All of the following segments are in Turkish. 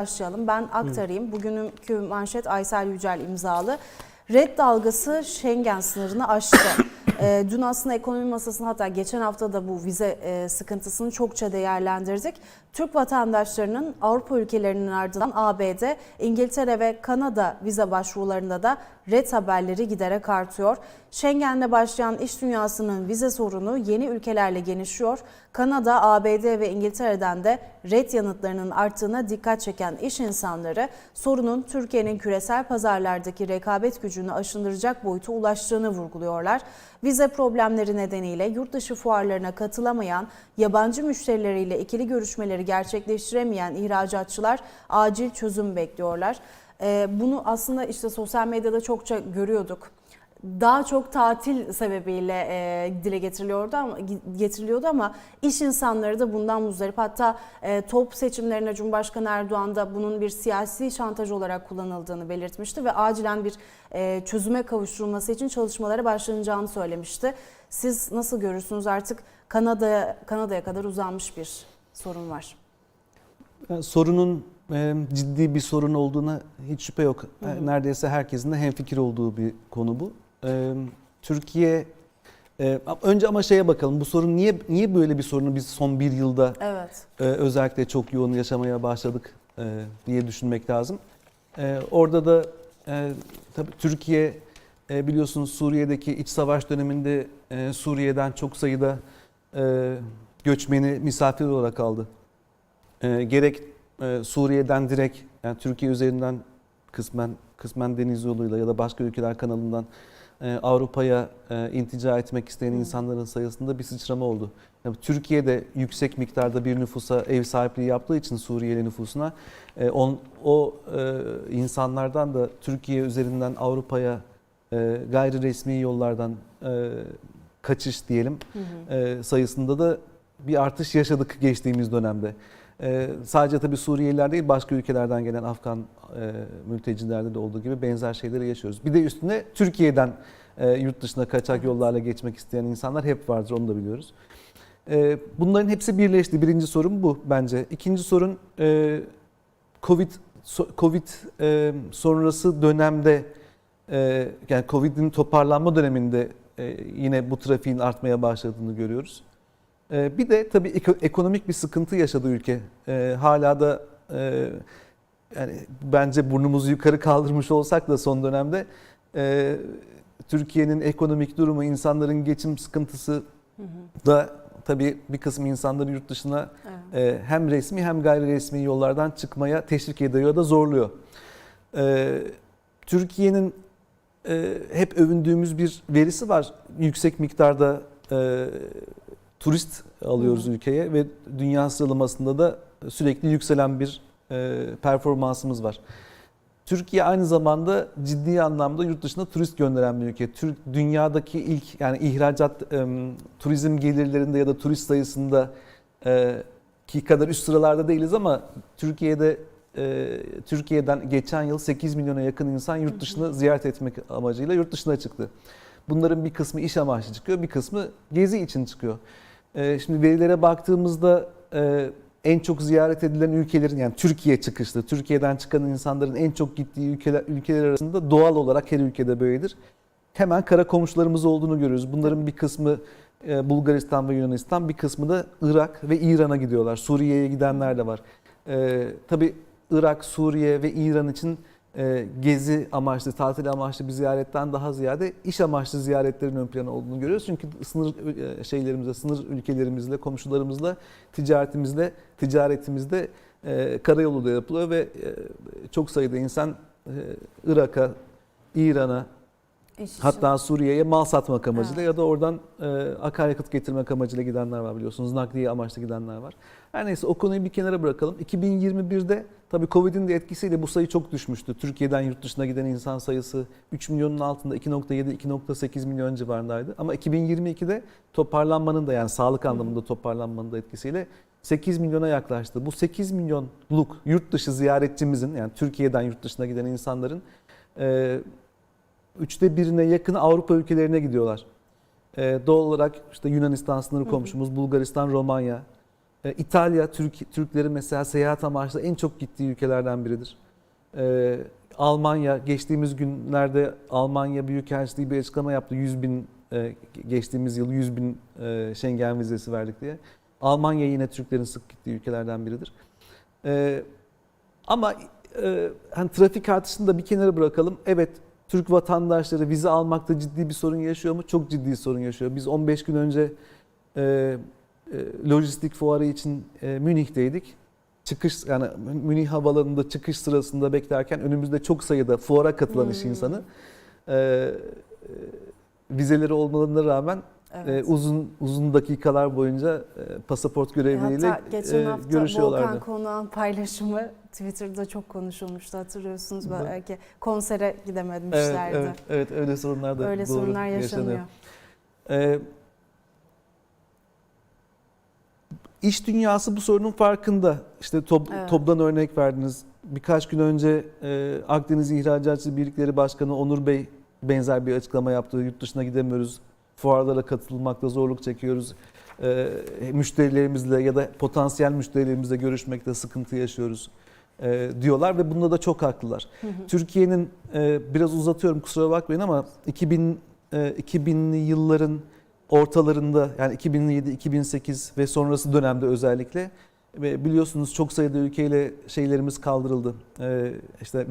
başlayalım. Ben aktarayım. Bugünkü manşet Aysel Yücel imzalı. Red dalgası Schengen sınırını aştı. Ee, dün aslında ekonomi masasında hatta geçen hafta da bu vize e, sıkıntısını çokça değerlendirdik. Türk vatandaşlarının Avrupa ülkelerinin ardından ABD, İngiltere ve Kanada vize başvurularında da red haberleri giderek artıyor. Schengen'de başlayan iş dünyasının vize sorunu yeni ülkelerle genişliyor. Kanada, ABD ve İngiltere'den de red yanıtlarının arttığına dikkat çeken iş insanları sorunun Türkiye'nin küresel pazarlardaki rekabet gücünü aşındıracak boyuta ulaştığını vurguluyorlar. Vize problemleri nedeniyle yurt dışı fuarlarına katılamayan, yabancı müşterileriyle ikili görüşmeleri gerçekleştiremeyen ihracatçılar acil çözüm bekliyorlar. Ee, Bunu aslında işte sosyal medyada çokça görüyorduk daha çok tatil sebebiyle e, dile getiriliyordu ama getiriliyordu ama iş insanları da bundan muzdarip. Hatta e, top seçimlerine Cumhurbaşkanı Erdoğan da bunun bir siyasi şantaj olarak kullanıldığını belirtmişti ve acilen bir e, çözüme kavuşturulması için çalışmalara başlanacağını söylemişti. Siz nasıl görürsünüz artık Kanada'ya Kanada'ya kadar uzanmış bir sorun var. Yani sorunun e, ciddi bir sorun olduğuna hiç şüphe yok. E, Neredeyse herkesin de hemfikir olduğu bir konu bu. E, Türkiye e, önce ama şeye bakalım. Bu sorun niye niye böyle bir sorunu biz son bir yılda Evet. e, özellikle çok yoğun yaşamaya başladık e, diye düşünmek lazım. E, orada da e, tabii Türkiye e, biliyorsunuz Suriye'deki iç savaş döneminde e, Suriye'den çok sayıda e, göçmeni misafir olarak aldı. E, gerek e, Suriye'den direkt yani Türkiye üzerinden kısmen kısmen deniz yoluyla ya da başka ülkeler kanalından e, Avrupa'ya e, intica etmek isteyen insanların sayısında bir sıçrama oldu. Yani Türkiye'de yüksek miktarda bir nüfusa ev sahipliği yaptığı için Suriyeli nüfusuna e, on, o e, insanlardan da Türkiye üzerinden Avrupa'ya e, gayri resmi yollardan e, kaçış diyelim e, sayısında da bir artış yaşadık geçtiğimiz dönemde. Ee, sadece tabii Suriyeliler değil başka ülkelerden gelen Afgan e, mültecilerde de olduğu gibi benzer şeyleri yaşıyoruz. Bir de üstüne Türkiye'den e, yurt dışına kaçak yollarla geçmek isteyen insanlar hep vardır onu da biliyoruz. E, bunların hepsi birleşti. Birinci sorun bu bence. İkinci sorun e, Covid so- Covid e, sonrası dönemde e, yani Covid'in toparlanma döneminde e, yine bu trafiğin artmaya başladığını görüyoruz. Ee, Bir de tabii eko- ekonomik bir sıkıntı yaşadı ülke. Ee, Hala da e, yani bence burnumuzu yukarı kaldırmış olsak da son dönemde e, Türkiye'nin ekonomik durumu, insanların geçim sıkıntısı da tabii bir kısım insanları yurt dışına Evet. e, hem resmi hem gayri resmi yollardan çıkmaya teşvik ediyor da zorluyor. Türkiye'nin hep övündüğümüz bir verisi var. Yüksek miktarda turist alıyoruz ülkeye ve dünya sıralamasında da sürekli yükselen bir e, performansımız var. Türkiye aynı zamanda ciddi anlamda yurt dışına turist gönderen bir ülke. Türk dünyadaki ilk yani ihracat e, turizm gelirlerinde ya da turist sayısında e, ki kadar üst sıralarda değiliz ama Türkiye'de e, Türkiye'den geçen yıl 8 milyona yakın insan yurt dışını ziyaret etmek amacıyla yurt dışına çıktı. Bunların bir kısmı iş amaçlı çıkıyor, bir kısmı gezi için çıkıyor. E, şimdi verilere baktığımızda e, en çok ziyaret edilen ülkelerin yani Türkiye çıkışlı, Türkiye'den çıkan insanların en çok gittiği ülkeler, ülkeler arasında doğal olarak her ülkede böyledir. Hemen kara komşularımız olduğunu görüyoruz. Bunların bir kısmı e, Bulgaristan ve Yunanistan, bir kısmı da Irak ve İran'a gidiyorlar. Suriye'ye gidenler de var. E, tabii Irak, Suriye ve İran için gezi amaçlı, tatil amaçlı bir ziyaretten daha ziyade iş amaçlı ziyaretlerin ön plana olduğunu görüyoruz. Çünkü sınır e, şeylerimizle, sınır ülkelerimizle, komşularımızla, ticaretimizle, ticaretimizde e, karayolu da yapılıyor ve e, çok sayıda insan Irak'a, İran'a, Hatta Suriye'ye mal satmak amacıyla Evet. ya da oradan e, akaryakıt getirmek amacıyla gidenler var biliyorsunuz. Nakliye amaçlı gidenler var. Her neyse o konuyu bir kenara bırakalım. 2021'de tabii Covid'in de etkisiyle bu sayı çok düşmüştü. Türkiye'den yurt dışına giden insan sayısı 3 milyonun altında 2.7-2.8 milyon civarındaydı. Ama 2022'de toparlanmanın da yani sağlık anlamında toparlanmanın da etkisiyle 8 milyona yaklaştı. Bu 8 milyonluk yurt dışı ziyaretçimizin yani Türkiye'den yurt dışına giden insanların e, üçte birine yakın Avrupa ülkelerine gidiyorlar. Ee, doğal olarak işte Yunanistan sınırı komşumuz, Bulgaristan, Romanya, E, İtalya, Türk, Türklerin mesela seyahat amaçlı en çok gittiği ülkelerden biridir. E, Almanya, geçtiğimiz günlerde Almanya Büyükelçiliği bir açıklama yaptı. 100 bin, e, geçtiğimiz yıl 100 bin e, Schengen vizesi verdik diye. Almanya yine Türklerin sık gittiği ülkelerden biridir. E, ama e, hani trafik artışını da bir kenara bırakalım. Evet Türk vatandaşları vize almakta ciddi bir sorun yaşıyor mu? Çok ciddi sorun yaşıyor. Biz 15 gün önce e, e, lojistik fuarı için e, Münih'teydik. Çıkış yani Münih havalarında çıkış sırasında beklerken önümüzde çok sayıda fuara katılan iş Hmm. insanı e, e, vizeleri olmalarına rağmen Evet. e, uzun uzun dakikalar boyunca e, pasaport görevliyle Hatta geçen e, hafta görüşüyorlardı. Volkan Konağ'ın paylaşımı Twitter'da çok konuşulmuştu hatırlıyorsunuz belki. Konsere gidememişlerdi. Evet, evet, evet öyle sorunlar da Öyle doğru sorunlar yaşanıyor. Ee, iş dünyası bu sorunun farkında. İşte top, Evet. TOB'dan örnek verdiniz. Birkaç gün önce e, Akdeniz İhracatçı Birlikleri Başkanı Onur Bey benzer bir açıklama yaptı. Yurt dışına gidemiyoruz. Fuarlara katılmakta zorluk çekiyoruz. E, müşterilerimizle ya da potansiyel müşterilerimizle görüşmekte sıkıntı yaşıyoruz e, diyorlar ve bunda da çok haklılar. Türkiye'nin e, biraz uzatıyorum kusura bakmayın ama 2000 e, 2000'li yılların ortalarında yani 2007-2008 ve sonrası dönemde özellikle ve biliyorsunuz çok sayıda ülkeyle şeylerimiz kaldırıldı. E, işte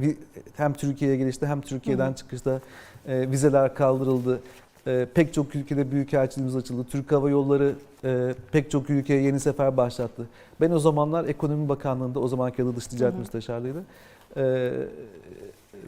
hem Türkiye'ye gelişte hem Türkiye'den çıkışta e, vizeler kaldırıldı. E, pek çok ülkede büyükelçiliğimiz açıldı. Türk Hava Yolları e, pek çok ülkeye yeni sefer başlattı. Ben o zamanlar Ekonomi Bakanlığı'nda o zamanki adı Dış Ticaret. Müsteşarlığı'ydı. Ee,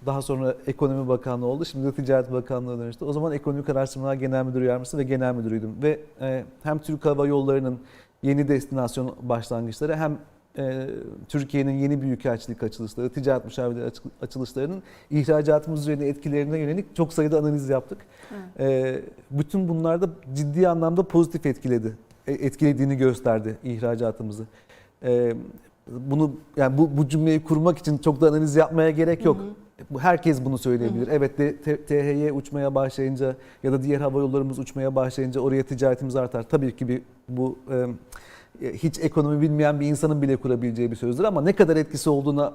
daha sonra Ekonomi Bakanlığı oldu. Şimdi de Ticaret Bakanlığı'na dönüştü. O zaman Ekonomik Araştırmalar Genel Müdür Yardımcısı ve Genel Müdürüydüm. Ve e, hem Türk Hava Yolları'nın yeni destinasyon başlangıçları hem e, Türkiye'nin yeni büyükelçilik açılışları, ticaret müşavirleri açı- açılışlarının ihracatımız üzerine etkilerine yönelik çok sayıda analiz yaptık. E, bütün bunlar da ciddi anlamda pozitif etkiledi. E, etkilediğini gösterdi ihracatımızı. E, bunu yani bu, bu cümleyi kurmak için çok da analiz yapmaya gerek yok. Hı hı. Herkes bunu söyleyebilir. Hı. Evet de, THY uçmaya başlayınca ya da diğer hava yollarımız uçmaya başlayınca oraya ticaretimiz artar. Tabii ki bir bu e, hiç ekonomi bilmeyen bir insanın bile kurabileceği bir sözdür ama ne kadar etkisi olduğuna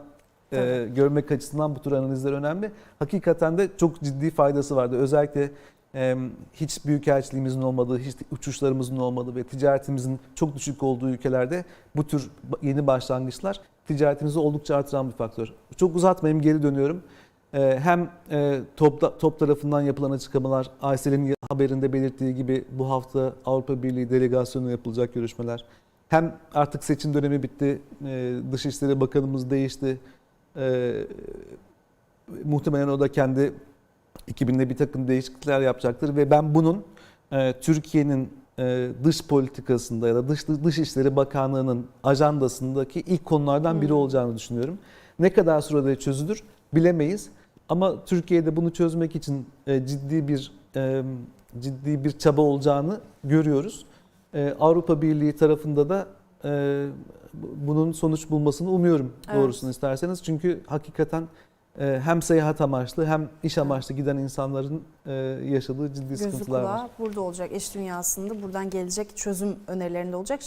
e, görmek açısından bu tür analizler önemli. Hakikaten de çok ciddi faydası vardı. Özellikle e, hiç büyükelçiliğimizin olmadığı, hiç uçuşlarımızın olmadığı ve ticaretimizin çok düşük olduğu ülkelerde bu tür yeni başlangıçlar ticaretimizi oldukça artıran bir faktör. Çok uzatmayayım geri dönüyorum. Ee, Hem e, top, top tarafından yapılan açıklamalar, Aysel'in haberinde belirttiği gibi bu hafta Avrupa Birliği delegasyonu yapılacak görüşmeler. Hem artık seçim dönemi bitti, e, Dışişleri Bakanımız değişti. E, Muhtemelen o da kendi ekibinde bir takım değişiklikler yapacaktır ve ben bunun e, Türkiye'nin dış politikasında ya da dış Dışişleri Bakanlığı'nın ajandasındaki ilk konulardan biri Hmm. olacağını düşünüyorum. Ne kadar sürede çözülür bilemeyiz ama Türkiye'de bunu çözmek için ciddi bir ciddi bir çaba olacağını görüyoruz. E, Avrupa Birliği tarafında da e, bunun sonuç bulmasını umuyorum Evet. doğrusunu isterseniz. Çünkü hakikaten e, hem seyahat amaçlı hem iş amaçlı giden insanların e, yaşadığı ciddi Gözü sıkıntılar var. burada olacak iş dünyasında. Buradan gelecek çözüm önerilerinde olacak.